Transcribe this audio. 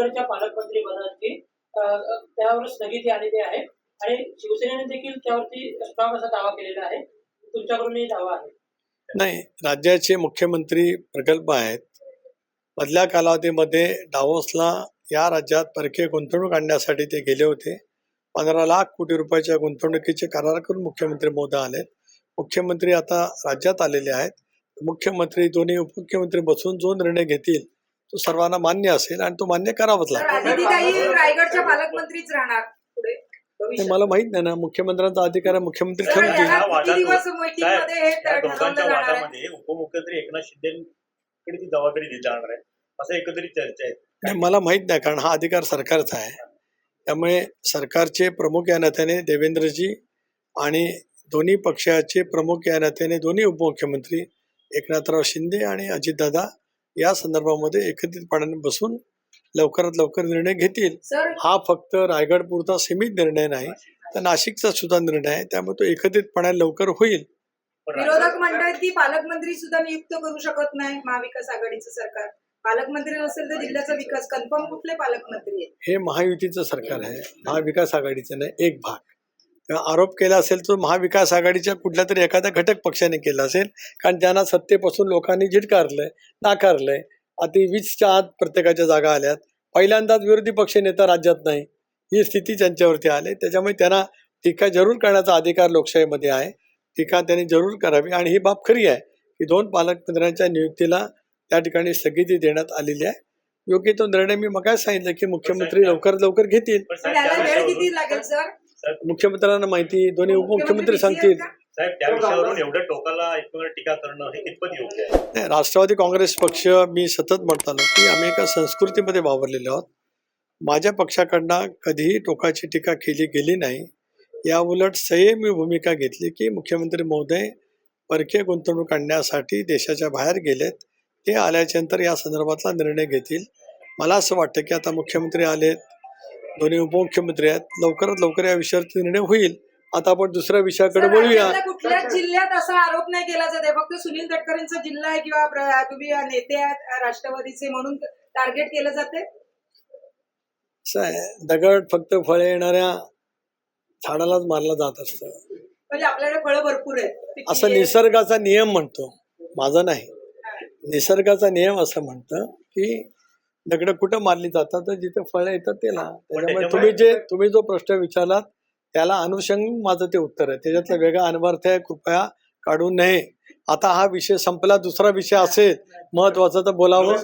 रायगडच्या पालकमंत्री पदाची त्यावर स्थगिती आलेली आहे. आणि शिवसेनेने देखील त्यावरती स्ट्रॉंग असा दावा केलेला आहे. तुमच्याकडूनही दावा आहे. नाही राज्याचे मुख्यमंत्री प्रकल्प आहेत. मधल्या कालावधीमध्ये डावोसला या राज्यात परकीय गुंतवणूक आणण्यासाठी ते गेले होते. पंधरा लाख कोटी रुपयाच्या गुंतवणुकीचे करार करून मुख्यमंत्री मोदी आले मुख्यमंत्री आता राज्यात आलेले आहेत. मुख्यमंत्री दोन्ही उपमुख्यमंत्री बसून जो निर्णय घेतील तो सर्वांना मान्य असेल आणि तो मान्य करावाच लागेल. रायगडच्या पालकमंत्रीच राहणार. मला माहीत नाही ना मुख्यमंत्र्यांचा अधिकार आहे मुख्यमंत्री तर ठरवतील. हे उपमुख्यमंत्री एकनाथ शिंदेकडे ती जबाबदारी दिली जाणार आहे असं एकंदरीत चर्चा आहे. नाही मला माहीत नाही कारण हा अधिकार सरकारचा आहे. त्यामुळे सरकारचे प्रमुख या नात्याने देवेंद्रजी आणि दोन्ही पक्षाचे प्रमुख या नात्याने दोन्ही उपमुख्यमंत्री एकनाथराव शिंदे आणि अजितदादा या संदर्भामध्ये एकत्रितपणाने बसून लवकरात लवकर निर्णय घेतील. हा फक्त रायगड पुरता सीमित निर्णय नाही तर नाशिकचा सुद्धा निर्णय आहे. त्यामुळे तो एकत्रितपणे लवकर होईल. विरोधक म्हणतात की पालकमंत्री सुद्धा नियुक्त करू शकत नाही महाविकास आघाडीचं सरकार. पालकमंत्री नसेल तर जिल्ह्याचा विकास. कन्फर्म कुठले पालकमंत्री हे महायुतीचं सरकार आहे. महाविकास आघाडीचं नाही एक भाग. आरोप केला असेल तो महाविकास आघाडीच्या कुठल्या तरी एखाद्या घटक पक्षाने केला असेल. कारण त्यांना सत्तेपासून लोकांनी झिटकारलंय नाकारलंय आता वीसच्या आत प्रत्येकाच्या जागा आल्यात. पहिल्यांदाच विरोधी पक्ष नेता राज्यात नाही. ही स्थिती त्यांच्यावरती आली. त्याच्यामुळे त्यांना टीका जरूर करण्याचा अधिकार लोकशाहीमध्ये आहे. टीका त्यांनी जरूर करावी. आणि ही बाब खरी आहे की दोन पालकमंत्र्यांच्या नियुक्तीला त्या ठिकाणी स्थगिती देण्यात आलेली आहे. योग्य तो निर्णय मी मग सांगितलं की मुख्यमंत्री लवकरात लवकर घेतील. मुख्यमंत्र्यांना माहिती दोन्ही उपमुख्यमंत्री सांगतील? साहेब त्या विषयावरून एवढ्या टोकाला एकमेकांवर टीका करणं हे कितपत योग्य आहे? नाही राष्ट्रवादी काँग्रेस पक्ष मी सतत म्हणतो ना की आम्ही एका संस्कृतीमध्ये वावरलेले आहोत. माझ्या पक्षाकडनं कधीही टोकाची टीका केली गेली नाही. या उलट संयमी भूमिका घेतली की मुख्यमंत्री महोदय परकीय गुंतवणूक आणण्यासाठी देशाच्या बाहेर गेलेत. ते आल्याच्यानंतर या संदर्भातला निर्णय घेतील. मला असं वाटतं की आता मुख्यमंत्री आलेत. दोन्ही उपमुख्यमंत्री आहेत. लवकरात लवकर या विषयावरती निर्णय होईल. आता आपण दुसऱ्या विषयाकडे राज्यातल्या कुठल्याच जिल्ह्यात असा आरोप नाही केला जात आहे. फक्त सुनील तटकरेंचा जिल्हा आहे किंवा तुम्ही नेते आहात राष्ट्रवादीचे म्हणून टार्गेट केलं जाते असं आहे. दगड फक्त फळे येणाऱ्या झाडालाच मारला जात असतं. म्हणजे आपल्याकडे फळं भरपूर आहेत. असं. निसर्गाचा नियम म्हणतो. माझा नाही. निसर्गाचा नियम असं म्हणतं की दगड कुठं मारली जातात तर जिथे फळं येतात त्याला त्याच्यामुळे त्याच्यामुळे- तुम्ही जे तुम्ही जो प्रश्न विचारलात त्याला अनुषंग माझं ते उत्तर आहे. त्याच्यातला वेगळा अनवर्थ आहे कृपया काढू नये. आता हा विषय संपला दुसरा विषय असेल महत्त्वाचा तर बोलावं.